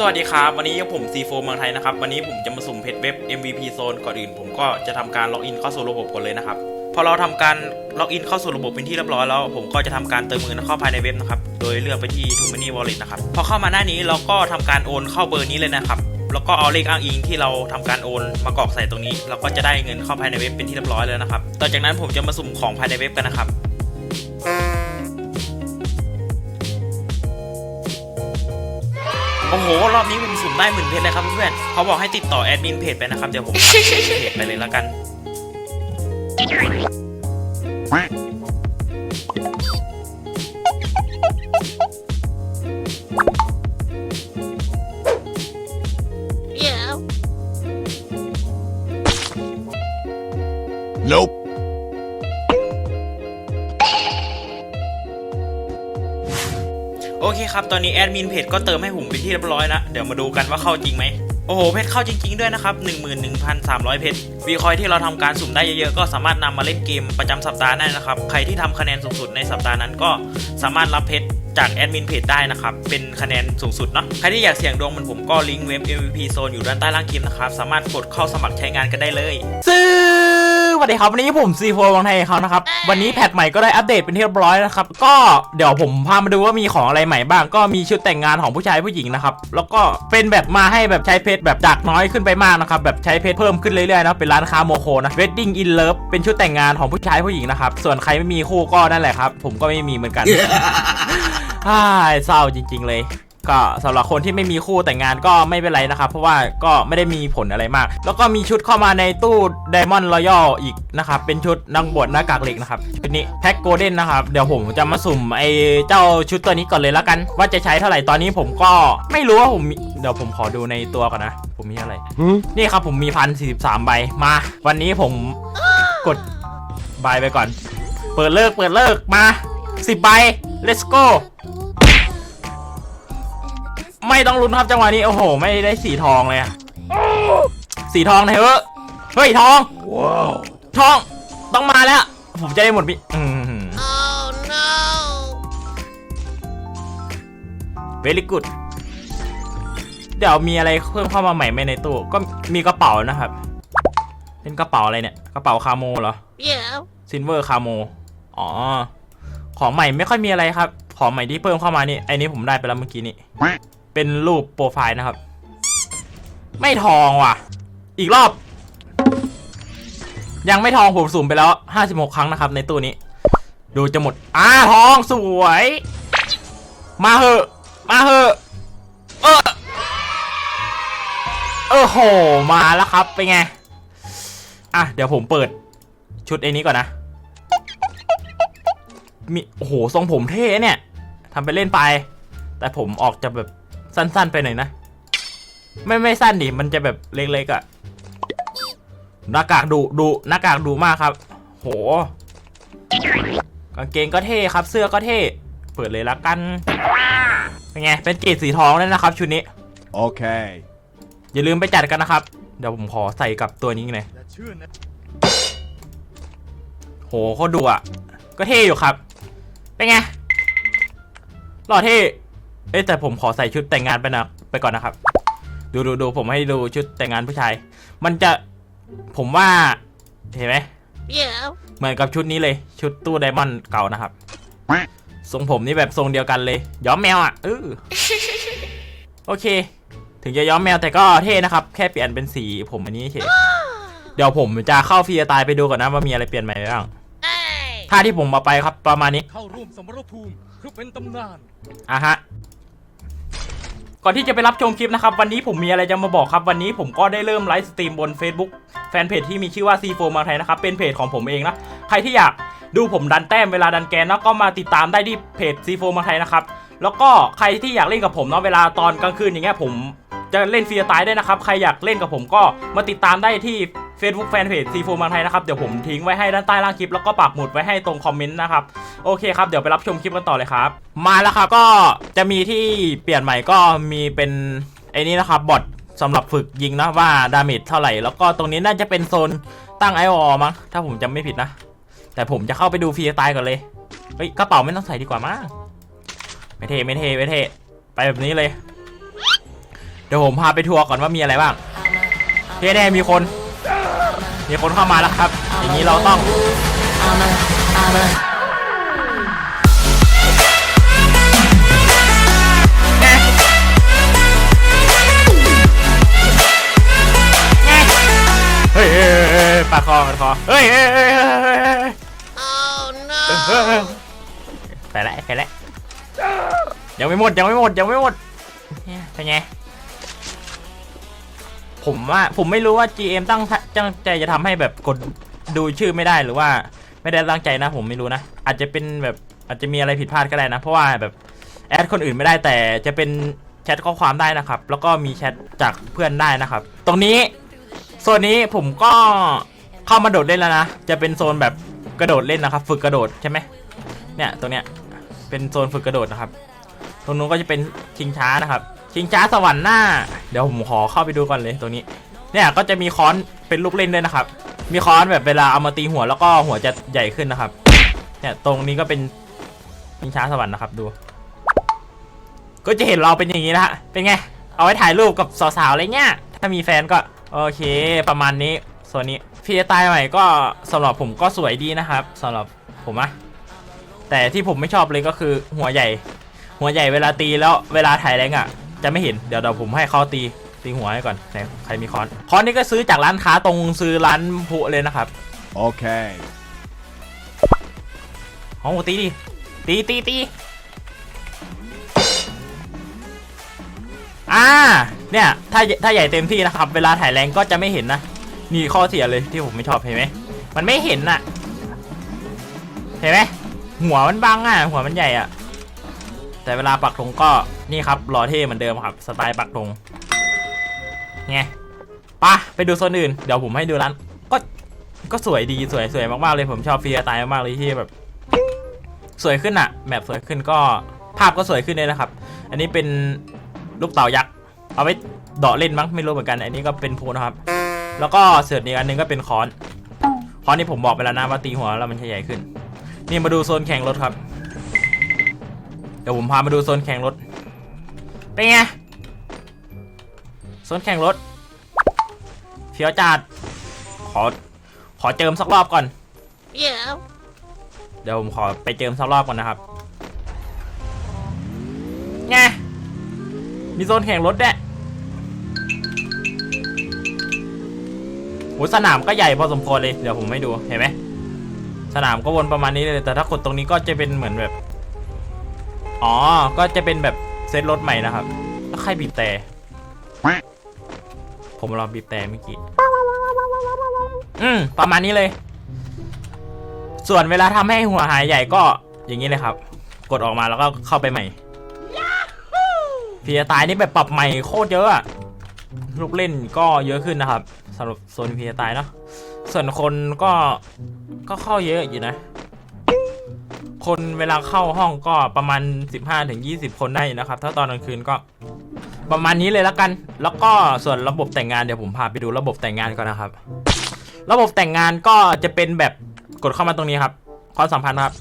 สวัสดีครับ วันนี้ผม C4 เมืองไทยนะครับ วันนี้ผมจะมาสุ่มเพจเว็บ MVP Zone ก่อนอื่น ผมก็จะทำการล็อกอินเข้าสู่ระบบก่อนเลยนะครับ พอเราทำการล็อกอินเข้าสู่ระบบเป็นที่เรียบร้อยแล้ว ผมก็จะทำการเติมเงินเข้าภายในเว็บนะครับ โดยเลือกไปที่ t o m a n y Wallet นะครับ พอเข้ามาหน้านี้เราก็ทำการโอนเข้าเบอร์นี้เลยนะครับ แล้วก็เอาเลขอ้างอิงที่เราทำการโอนมากรอกใส่ตรงนี้ เราก็จะได้เงินเข้าภายในเว็บเป็นที่เรียบร้อยแล้วนะครับ ต่อจากนั้นผมจะมาสุ่มของภายในเว็บกันนะครับ หรอบนี้ผมสุ่มได้หมื่นเพชรเลยครับเพื่อนๆเขาบอกให้ติดต่อแอดมินเพจไปนะครับ เดี๋ยวผมเพจไปเลยแล้วกัน ครับ ตอนนี้แอดมินเพจก็เติมให้ผมเป็นที่เรียบร้อยนะเดี๋ยวมาดูกันว่าเข้าจริงไหม โอ้โห เพชรเข้าจริง ๆ ด้วยนะครับ 11,300 เพชรวีคอยที่เราทำการสุ่มได้เยอะๆ ก็สามารถนำมาเล่นเกมประจำสัปดาห์ได้นะครับ ใครที่ทำคะแนนสูงสุดในสัปดาห์นั้นก็สามารถรับเพชรจากแอดมินเพจได้นะครับ เป็นคะแนนสูงสุดเนาะ ใครที่อยากเสี่ยงดวงเหมือนผมก็ลิงก์เว็บ MVP Zone อยู่ด้านใต้ล่างคลิปนะครับ สามารถกดเข้าสมัครใช้งานกันได้เลยซื้อ สวัสดีครับวันนี้ผมซีโฟวังไทยเขานะครับวันนี้แพทใหม่ก็ได้อัปเดตเป็นที่เรียบร้อยนะครับก็เดี๋ยวผมพามาดูว่ามีของอะไรใหม่บ้าง ก็มีชุดแต่งงานของผู้ชายผู้หญิงนะครับแล้วก็เป็นแบบมาให้แบบใช้เพชรแบบจากน้อยขึ้นไปมากนะครับแบบใช้เพชรเพิ่มขึ้นเรื่อยๆนะเป็นร้านค้าโมโคนะ Wedding in Love เป็นชุดแต่งงานของผู้ชายผู้หญิงนะครับส่วนใครไม่มีคู่ก็นั่นแหละครับผมก็ไม่มีเหมือนกันอ้ายเศร้าจริง ๆ เลย ก็สำหรับคนที่ไม่มีคู่แต่งงานก็ไม่เป็นไรนะครับ เพราะว่าก็ไม่ได้มีผลอะไรมาก แล้วก็มีชุดเข้ามาในตู้ Diamond Royal อีกนะครับ เป็นชุดนักบวชหน้ากากเหล็กนะครับชุดนี้แพ็คโกลเด้นนะครับ เดี๋ยวผมจะมาสุ่มไอ้เจ้าชุดตัวนี้ก่อนเลยแล้วกัน ว่าจะใช้เท่าไหร่ตอนนี้ผมก็ไม่รู้ว่าผมมีเดี๋ยวผมขอดูในตัวก่อนนะ ผมมีอะไรนี่ครับผมมีพันสี่สิบสามใบมา วันนี้ผมกดใบไปก่อน เปิดเลิกเปิดเลิกมาสิบใบ let's go ไม่ต้องลุ้นครับจังหวะนี้โอ้โห ไม่ได้สีทองเลยอะสีทองไหนเฮ้ยเฮ้ยทอง Wow. ทองต้องมาแล้ว ผมจะได้หมดมิอืม Oh no. very good เดี๋ยวมีอะไรเพิ่มเข้ามาใหม่ไหมในตู้ก็มีกระเป๋านะครับ เป็นกระเป๋าอะไรเนี่ย กระเป๋าคาโมเหรอ Yeah. ซินเวอร์คาโมอ๋อ ของใหม่ไม่ค่อยมีอะไรครับ ของใหม่ที่เพิ่มเข้ามานี่ไอ้นี้ผมได้ไปแล้วเมื่อกี้นี่ เป็นรูปโปรไฟล์นะครับ ไม่ทองว่ะ อีกรอบ ยังไม่ทองผมสุ่มไปแล้ว 56 ครั้งนะครับ ในตู้นี้ ดูจะหมด อ่าทองสวย มาเหอะ มาเหอะเออเออโห มาแล้วครับ เป็นไง อะ เดี๋ยวผมเปิด ชุดไอ้นี้ก่อนนะ มี โอ้โห ทรงผมเท่เนี่ยทำไปเล่นไป แต่ผมออกจะแบบ สั้น ๆ ไปหน่อยนะ ไม่ไม่สั้นดิมันจะแบบเล็กๆอะ่ะหน้ากากดูดูหน้ากากดูมากครับ โหกางเกงก็เท่ครับ เสื้อก็เท่ เปิดเลยละกันเป็นไงเป็นเกรดสีทองเลยนะครับชุดนี้ Okay. อย่าลืมไปจัดกันนะครับ เดี๋ยวผมขอใส่กับตัวนี้หน่อยโหเขาดูอะ ก็เท่อยู่ครับ เป็นไง หล่อเท่ เอ้ยแต่ผมขอใส่ชุดแต่งงานไปนะไปก่อนนะครับ ดูดูดูผมให้ดูชุดแต่งงานผู้ชาย มันจะผมว่าเห็นไหม Yeah. เหมือนกับชุดนี้เลย ชุดตู้ไดมอนด์เก่านะครับทรงผมนี่แบบทรงเดียวกันเลยย้อมแมวอะเออโอเค ถึงจะย้อมแมวแต่ก็เท่นะครับ แค่เปลี่ยนเป็นสีผมอันนี้เฉยเดี๋ยวผมจะเข้าฟรีตายไปดูก่อนนะว่ามีอะไรเปลี่ยนใหม่บ้าง Hey. ท่าที่ผมมาไปครับประมาณนี้เข้าร่วมสมรภูมิเพื่อเป็นตำนานอะฮะ ก่อนที่จะไปรับชมคลิปนะครับ วันนี้ผมมีอะไรจะมาบอกครับ วันนี้ผมก็ได้เริ่มไลฟ์สตรีมบน Facebook แฟนเพจที่มีชื่อว่า C4 มาไทยนะครับ เป็นเพจของผมเองนะ ใครที่อยากดูผมดันแต้มเวลาดันแกนนะก็มาติดตามได้ที่เพจ C4 มาไทยนะครับ แล้วก็ใครที่อยากเล่นกับผมเนาะเวลาตอนกลางคืนอย่างเงี้ยผมจะเล่นฟรีสไตล์ได้นะครับ ใครอยากเล่นกับผมก็มาติดตามได้ที่ Facebook แฟนเพจ C4 มาไทยนะครับ เดี๋ยวผมทิ้งไว้ให้ด้านใต้ล่างคลิปแล้วก็ปักหมุดไว้ให้ตรงคอมเมนต์นะครับ โอเคครับ เดี๋ยวไปรับชมคลิปกันต่อเลยครับ มาแล้วครับก็จะมีที่เปลี่ยนใหม่ก็มีเป็นไอ้นี้นะครับบอทสำหรับฝึกยิงนะว่าดาเมจเท่าไหร่ แล้วก็ตรงนี้น่าจะเป็นโซนตั้งไอวอมั้งถ้าผมจำไม่ผิดนะ แต่ผมจะเข้าไปดูฟรีสไตล์ก่อนเลยเฮ้ยกระเป๋าไม่ต้องใส่ดีกว่ามั้งไม่เทไม่เทไม่เทไปแบบนี้เลย เดี๋ยวผมพาไปทัวร์ก่อนว่ามีอะไรบ้างเฮ้แน่มีคน มีคนเข้ามาแล้วครับ อย่างนี้เราต้องแง่แง่เฮ้ยเฮ้ยเฮ้ยเฮ้ยปาดคอปาดคอเฮ้ยเฮ้ยเฮ้ยเฮ้ยเฮ้ยเฮ้ย Oh เออเออ no! ไปแล้วไปล้วยังไม่หมดยังไม่หมดยังไม่หมดเนี่ยเป็นไง ผมว่าผมไม่รู้ว่า GM ตั้งตั้งใจจะทำให้แบบกดดูชื่อไม่ได้หรือว่าไม่ได้ตั้งใจนะ ผมไม่รู้นะ อาจจะเป็นแบบอาจจะมีอะไรผิดพลาดก็ได้นะ เพราะว่าแบบแอดคนอื่นไม่ได้แต่จะเป็นแชทข้อความได้นะครับ แล้วก็มีแชทจากเพื่อนได้นะครับ ตรงนี้โซนนี้ผมก็เข้ามาโดดเล่นแล้วนะ จะเป็นโซนแบบกระโดดเล่นนะครับ ฝึกกระโดดใช่ไหมเนี่ยตรงเนี้ยเป็นโซนฝึกกระโดดนะครับ ตรงนู้นก็จะเป็นชิงช้านะครับ ชิงช้าสวรรค์หน้า เดี๋ยวผมขอเข้าไปดูก่อนเลยตรงนี้ เนี่ยก็จะมีค้อนเป็นลูกเล่นด้วยนะครับ มีค้อนแบบเวลาเอามาตีหัวแล้วก็หัวจะใหญ่ขึ้นนะครับ เนี่ยตรงนี้ก็เป็นชิงช้าสวรรค์นะครับดู ก็จะเห็นเราเป็นอย่างนี้นะฮะ เป็นไง เอาไว้ถ่ายรูปกับสาวๆอะไรเงี้ย ถ้ามีแฟนก็โอเค ประมาณนี้ส่วนนี้พี่ตายใหม่ก็สำหรับผมก็สวยดีนะครับสำหรับผมอะแต่ที่ผมไม่ชอบเลยก็คือหัวใหญ่ หัวใหญ่เวลาตีแล้วเวลาถ่ายแรงอะ จะไม่เห็นเดี๋ยวเดี๋ยวผมให้เขาตีตีหัวให้ก่อนไหนใครมีค้อนค้อนนี่ก็ซื้อจากร้านค้าตรงซื้อร้านพุเลยนะครับ Okay. ของตีดิตีตีตีอ่าเนี่ยถ้าถ้าใหญ่เต็มที่นะครับ เวลาถ่ายแรงก็จะไม่เห็นนะนี่ข้อเสียเลยที่ผมไม่ชอบเห็นไหมมันไม่เห็นน่ะ เห็นไหมหัวมันบังอะ หัวมันใหญ่อะ แต่เวลาปักธงก็นี่ครับหล่อเท่เหมือนเดิมครับ สไตล์ปักธงไงปะไปดูโซนอื่น เดี๋ยวผมให้ดูร้านก็ก็สวยดีสวยสวยมากๆเลยผมชอบฟรีสไตล์มากๆเลยที่แบบ สวยขึ้นอะแมปสวยขึ้นก็ภาพก็สวยขึ้นเลยนะครับ อันนี้เป็นลูกเต่ายักษ์เอาไว้เดาะเล่นมั้งไม่รู้เหมือนกัน อันนี้ก็เป็นพูนะครับ แล้วก็เสืออีกอันนึงก็เป็นคอนคอนนี่ผมบอกไปแล้วนะว่าตีหัวแล้วมันจะใหญ่ขึ้น นี่มาดูโซนแข่งรถครับ ดี๋ยวผมพามาดูโซนแข่งรถ เป็นไง โซนแข่งรถเฟียวจัดขอ ขอเจิมสักรอบก่อน Yeah. เดี๋ยวผมขอไปเจิมสักรอบก่อนนะครับไงมีโซนแข่งรถด้วยโหสนามก็ใหญ่พอสมควรเลย เดี๋ยวผมให้ดู เห็นไหม สนามก็วนประมาณนี้เลย แต่ถ้ากดตรงนี้ก็จะเป็นเหมือนแบบ อ๋อ ก็จะเป็นแบบเซตรถใหม่นะครับ แล้วใครบีบแต่ผมรอบีบแต่เมื่อกี้ อืม ประมาณนี้เลย ส่วนเวลาทำให้หัวหายใหญ่ก็อย่างนี้เลยครับ กดออกมาแล้วก็เข้าไปใหม่พีตายนี่แบบปรับใหม่โคตรเยอะอะลูกเล่นก็เยอะขึ้นนะครับสำหรับโซนพีตายเนาะส่วนคนก็ก็เข้าเยอะอยู่นะ คนเวลาเข้าห้องก็ประมาณ 15-20 คนได้นะครับ ถ้าตอนกลางคืนก็ประมาณนี้เลยแล้วกัน แล้วก็ส่วนระบบแต่งงานเดี๋ยวผมพาไปดูระบบแต่งงานก่อนนะครับ ระบบแต่งงานก็จะเป็นแบบกดเข้ามาตรงนี้ครับความสัมพันธ์ครับ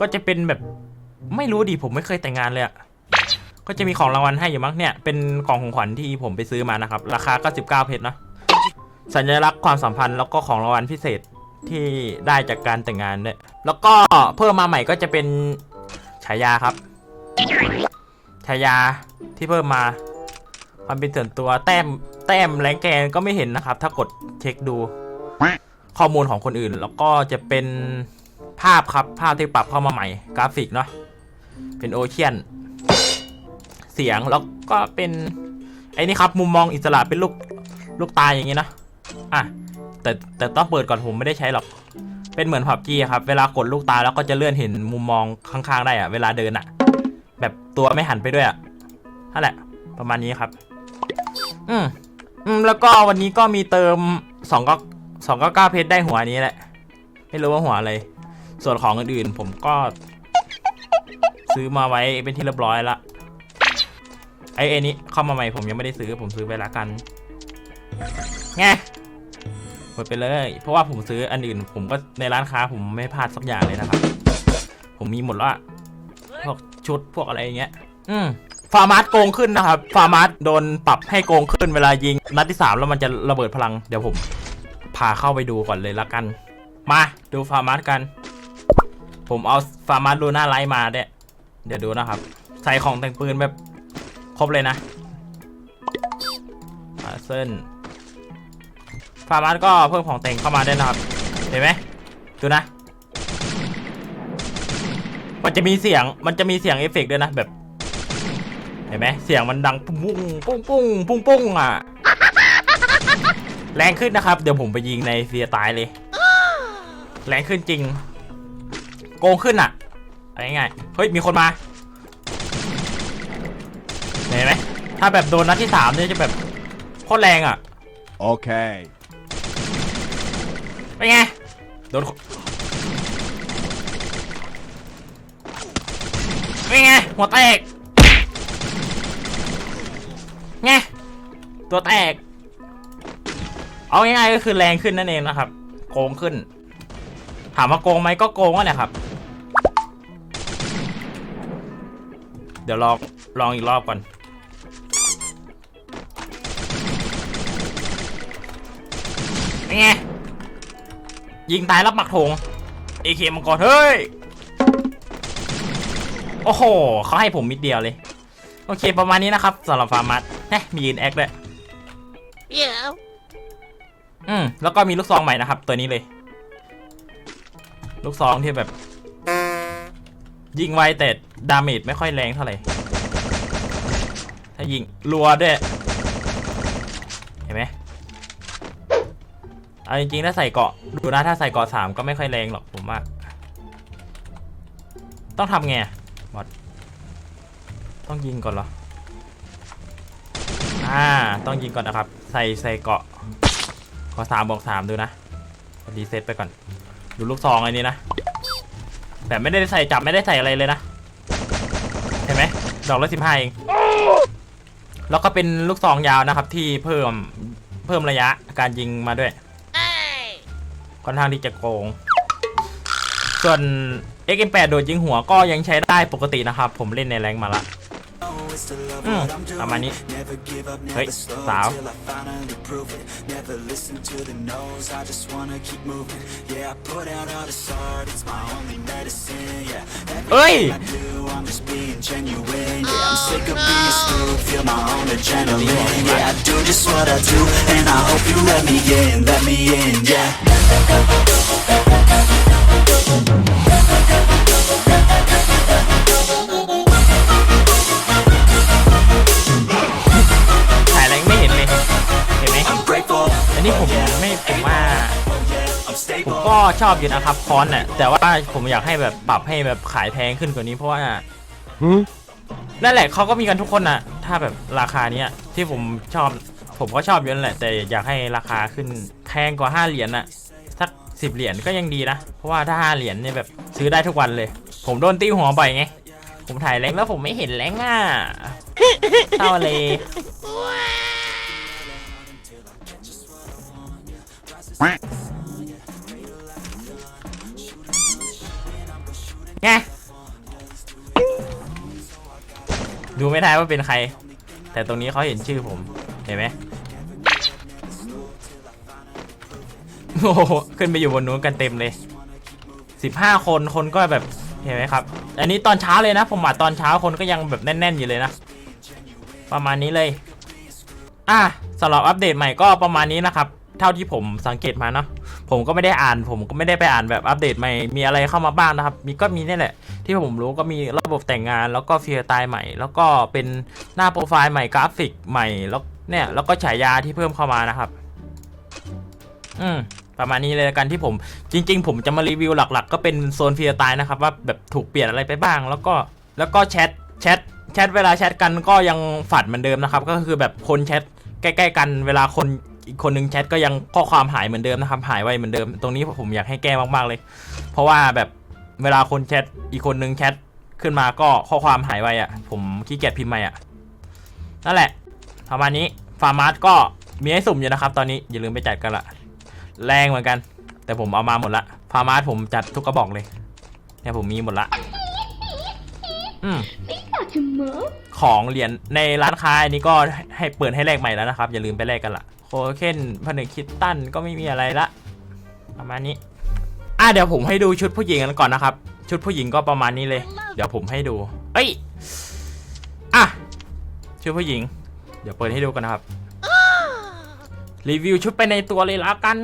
ก็จะเป็นแบบไม่รู้ดิผมไม่เคยแต่งงานเลยอะก็จะมีของรางวัลให้อยู่มั้งเนี่ย เป็นกล่องของขวัญที่ผมไปซื้อมานะครับ ราคาก็19เพชรเนะ สัญลักษณ์ความสัมพันธ์แล้วก็ของรางวัลพิเศษ ที่ได้จากการแต่งงานด้วยแล้วก็เพิ่มมาใหม่ก็จะเป็นฉายาครับฉายาที่เพิ่มมาความเป็นส่วนตัวแต้มแต้มแรงแกนก็ไม่เห็นนะครับ ถ้ากดเช็คดู ข้อมูลของคนอื่น แล้วก็จะเป็นภาพครับภาพที่ปรับเข้ามาใหม่ กราฟิกเนาะเป็นโอเชียน เสียงแล้วก็เป็นไอ้นี่ครับมุมมองอิสระเป็นลูกลูกตายอย่างงี้นะอะ แต่แต่ต้องเปิดก่อนผมไม่ได้ใช้หรอก เป็นเหมือนผับจีครับ เวลากดลูกตาแล้วก็จะเลื่อนเห็นมุมมองข้างๆได้อะเวลาเดินอะแบบตัวไม่หันไปด้วยอะนั่นแหละ ประมาณนี้ครับ อืมอืมแล้วก็วันนี้ก็มีเติมสองก็สองก็เก้าเพชรได้หัวนี้แหละ ไม่รู้ว่าหัวอะไร ส่วนของอื่นๆ ผมก็ ซื้อมาไว้เป็นที่เรียบร้อยละไอ้ไอ้นี้เข้ามาใหม่ผมยังไม่ได้ซื้อผมซื้อไปละกันไง หมดไปเลย เพราะว่าผมซื้ออันอื่น ผมก็ในร้านค้าผมไม่พลาดสักอย่างเลยนะครับ ผมมีหมดละพวกชุดพวกอะไรอย่างเงี้ย อืมฟาร์มาร์โกงขึ้นนะครับ ฟาร์มาร์โดนปรับให้โกงขึ้นเวลายิง นัดที่สามแล้วมันจะระเบิดพลัง เดี๋ยวผมพาเข้าไปดูก่อนเลยละกัน มาดูฟาร์มาร์กัน ผมเอาฟาร์มาร์ลูน่าไลท์มาเนี่ยเดี๋ยวดูนะครับ ใส่ของแต่งปืนแบบครบเลยนะอาเส้น ฟาร์มาร์ก็เพิ่มของแต่งเข้ามาได้นะครับเห็นไหมดูนะ มันจะมีเสียงมันจะมีเสียงเอฟเฟกต์ด้วยนะแบบ เห็นไหมเสียงมันดังปุ้งปุ้งปุ้งปุ้งปุ้งปุ้งอะแรงขึ้นนะครับ เดี๋ยวผมไปยิงในเฟียตายเลย แรงขึ้นจริง โกงขึ้นอะอะไรง่ายเฮ้ยมีคนมาเห็นไหมถ้าแบบโดนนัดที่สามเนี่ยจะแบบโคตรแรงอะ Okay. เป็นไง โดนเป็นไง หัวแตกไงตัวแตก เอาง่ายๆก็คือแรงขึ้นนั่นเองนะครับ โกงขึ้น ถามว่าโกงไหมก็โกงอะแหละครับ เดี๋ยวลอง ลองอีกรอบก่อนเป็นไง ยิงตายรับหมักธงเอเคมังกรเฮ้ย โอ้โหเขาให้ผมมิดเดียวเลย โอเคประมาณนี้นะครับสำหรับฟาร์มัสเฮ้มียืนแอคด้วย Yeah. อืมแล้วก็มีลูกซองใหม่นะครับ ตัวนี้เลย ลูกซองที่แบบ ยิงไวแต่ดาเมจไม่ค่อยแรงเท่าไหร่ ถ้ายิงรัวด้วย เอาจริงๆถ้าใส่เกาะดูนะถ้าใส่เกาะสามก็ไม่ค่อยแรงหรอกผมว่า ต้องทำไงบอดต้องยิงก่อนเหรอ อ่า ต้องยิงก่อนนะครับ ใส่ใส่เกาะขอสามบอกสามดูนะรีเซ็ตไปก่อน ดูลูกซองอันนี้นะแบบไม่ได้ใส่จับไม่ได้ใส่อะไรเลยนะเห็นไหมดอกละสิบห้าเองแล้วก็เป็นลูกซองยาวนะครับที่เพิ่มเพิ่มระยะการยิงมาด้วย ค่อนข้างที่จะโกง ส่วน XM8 โดดยิงหัวก็ยังใช้ได้ปกตินะครับ ผมเล่นในแรงมาละ อืมประมาณนี้ เฮ้ย สาว Never listen to ผม stable. ก็ชอบอยู่นะครับคอนน่ะแต่ว่าผมอยากให้แบบปรับให้แบบขายแพงขึ้นกว่านี้เพราะว่านั่นแหละเขาก็มีกันทุกคนน่ะ ถ้าแบบราคาเนี้ยที่ผมชอบผมก็ชอบอยู่นั่นแหละ แต่อยากให้ราคาขึ้นแพงกว่า5เหรียญน่ะสักสิบเหรียญก็ยังดีนะเพราะว่าถ้า5เหรียญเนี่ยแบบซื้อได้ทุกวันเลย ผมโดนตีหัวบ่อยไงผมถ่ายแรงค์แล้วผมไม่เห็นแรงค์อะเศร้าเลย ดูไม่ได้ว่าเป็นใคร แต่ตรงนี้เขาเห็นชื่อผม เห็นไหมโอ้โหขึ้นไปอยู่บนนู้นกันเต็มเลยสิบห้าคนคนก็แบบเห็นไหมครับ อันนี้ตอนเช้าเลยนะ ผมมาตอนเช้าคนก็ยังแบบแน่น ๆ อยู่เลยนะ ประมาณนี้เลย อะสำหรับอัปเดตใหม่ก็ประมาณนี้นะครับเท่าที่ผมสังเกตมาเนาะผมก็ไม่ได้อ่าน ผมก็ไม่ได้ไปอ่านแบบอัปเดตใหม่มีอะไรเข้ามาบ้างนะครับ มีก็มีนี่แหละ ที่ผมรู้ก็มีระบบแต่งงาน แล้วก็เฟียร์ตายใหม่ แล้วก็เป็นหน้าโปรไฟล์ใหม่กราฟิกใหม่แล้วเนี่ยแล้วก็ฉายาที่เพิ่มเข้ามานะครับ อืมประมาณนี้เลยกันที่ผมจริง ๆ ผมจะมารีวิวหลัก ๆ ก็เป็นโซนเฟียร์ตายนะครับ ว่าแบบถูกเปลี่ยนอะไรไปบ้าง แล้วก็แล้วก็แชทแชทแชทเวลาแชทกันก็ยังฝัดเหมือนเดิมนะครับ ก็คือแบบคนแชทใกล้ ๆ กันเวลาคนอีกคนนึงแชทก็ยังข้อความหายเหมือนเดิมนะครับ หายไวเหมือนเดิม ตรงนี้ผมอยากให้แก้มากๆเลย เพราะว่าแบบ เวลาคนแชทอีกคนนึงแชทขึ้นมาก็ข้อความหายไวอะ่ะ ผมขี้เกียจพิมพ์ใหม่อะ่ะ นั่นแหละประมาณนี้ฟาร์มาร์ก็มีให้สุ่มอยู่นะครับ ตอนนี้อย่าลืมไปจัดกันละแรงเหมือนกัน แต่ผมเอามาหมดละฟาร์มาร์ผมจัดทุกกระบอกเลยเนี่ยผมมีหมดละอืมของเหรียญในร้านค้าอันนี้ก็ให้เปิดให้แลกใหม่แล้วนะครับ อย่าลืมไปแลกกันละโคเคนผนึกคิดตันก็ไม่มีอะไรละประมาณนี้ อะเดี๋ยวผมให้ดูชุดผู้หญิงกันก่อนนะครับ ชุดผู้หญิงก็ประมาณนี้เลย เดี๋ยวผมให้ดูเอ้ยอะชุดผู้หญิง เดี๋ยวเปิดให้ดูกันนะครับ รีวิวชุดไปในตัวเลยละกัน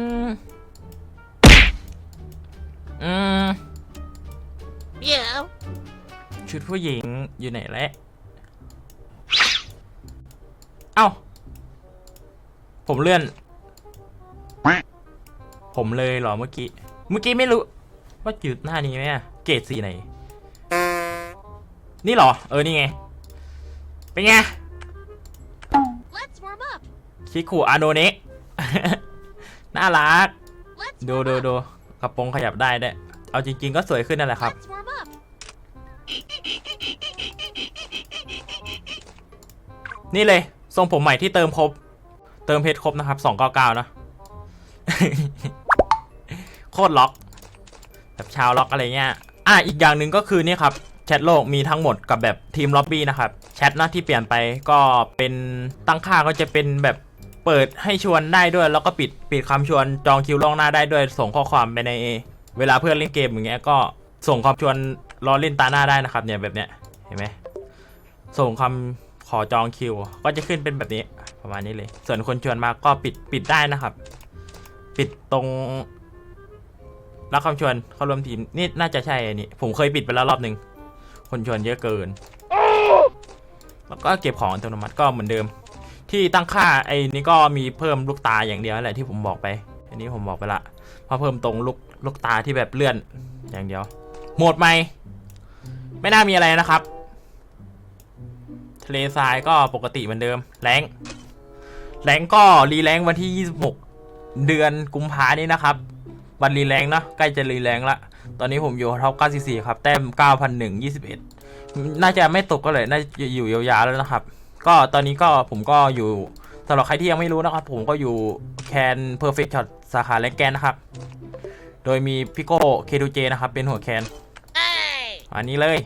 อืม Yeah. ชุดผู้หญิงอยู่ไหนแล้วเอ้า ผมเลื่อน ผมเลยเหรอเมื่อกี้ เมื่อกี้ไม่รู้ ว่าจุดหน้านี้ไหมอะเกรดสีไหน นี่เหรอ เออ นี่ไง เป็นไง Let's warm up. คิคุอาโนเนะ น่ารัก Let's ดู warm ดู up. ดูกระโปรงขยับได้ได้วยเอาจริง ๆ ก็สวยขึ้นนั่นแหละครับ Let's warm up. นี่เลย ทรงผมใหม่ที่เติมครบ เติมเพชรครบนะครับ 299นะ โคตรล็อก แบบชาวล็อกอะไรเงี้ยอะอีกอย่างหนึ่งก็คือนี่ครับแชทโลกมีทั้งหมดกับแบบทีมล็อบบี้นะครับแชทหน้าที่เปลี่ยนไปก็เป็นตั้งค่าก็จะเป็นแบบเปิดให้ชวนได้ด้วย แล้วก็ปิดปิดคำชวนจองคิวล่วงหน้าได้ด้วยส่งข้อความไปในเวลาเพื่อนเล่นเกมอย่างเงี้ยก็ส่งความชวนรอเล่นตาหน้าได้นะครับเนี่ยแบบเนี้ยเห็นไหมส่งคำขอจองคิว ก็จะขึ้นเป็นแบบนี้ประมาณนี้เลย ส่วนคนชวนมาก็ปิดปิดได้นะครับ ปิดตรง รับคำชวนเข้าร่วมทีมนี่น่าจะใช่อันนี้ ผมเคยปิดไปแล้วรอบหนึ่งคนชวนเยอะเกิน แล้วก็เก็บของอัตโนมัติก็เหมือนเดิม ที่ตั้งค่าไอ้นี้ก็มีเพิ่มลูกตาอย่างเดียวแหละที่ผมบอกไป อันนี้ผมบอกไปละพราะเพิ่มตรงลูกลูกตาที่แบบเลื่อนอย่างเดียว โหมดใหม่ไม่น่ามีอะไรนะครับ ทะเลทรายก็ปกติเหมือนเดิม แรงแรงก็รีแรงวันที่ 26 เดือนกุมภานี้นะครับ วันรีแรงนะใกล้จะรีแรงละ ตอนนี้ผมอยู่ท็อป94 ครับ แต้ม 9,121 น่าจะไม่ตกก็เลย น่าจะอยู่ยาวๆแล้วนะครับ ก็ตอนนี้ก็ผมก็อยู่สำหรับใครที่ยังไม่รู้นะครับ ผมก็อยู่แคน Perfect Shot สาขาแรงแกนนะครับ โดยมีพี่โก้เคทูเจนะครับ เป็นหัวแคน Hey. อันนี้เลย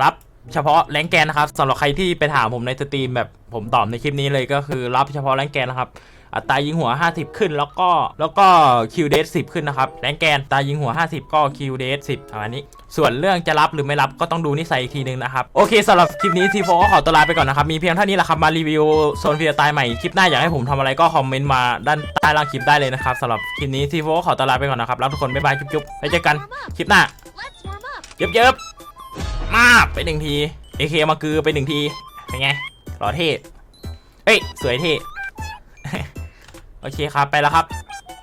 รับ เฉพาะแรงแกนนะครับสำหรับใครที่ไปถามผมในสตรีมแบบผมตอบในคลิปนี้เลยก็คือรับเฉพาะแรงแกนนะครับอัตรายิงหัว 50 ขึ้นแล้วก็แล้วก็คิวเดส10ขึ้นนะครับแรงแกนอัตรายิงหัว 50 ก็คิวเดส10ประมาณนี้ ส่วนเรื่องจะรับหรือไม่รับก็ต้องดูนิสัยอีกทีนึงนะครับ โอเคสำหรับคลิปนี้ทีโฟก็ขอตัวลาไปก่อนนะครับ มีเพียงเท่านี้แหละครับ มารีวิวโซนฟรีสไตล์ใหม่ คลิปหน้าอยากให้ผมทำอะไรก็คอมเมนต์มาด้านใต้ล่างคลิปได้เลยนะครับสำหรับคลิปนี้ทีโฟก็ขอตัวลาไปก่อนนะครับแล้วทุกคนบ๊ายบายจุ๊บๆไปเจอกันคลิปหน้า Let's warm up. เยิบเยิบ มาไปหนึ่งทีเอเคมาคือไปหนึ่งทีเป็นไงหล่อเท่เอ้ยสวยเท่โอเคครับไปแล้วครับ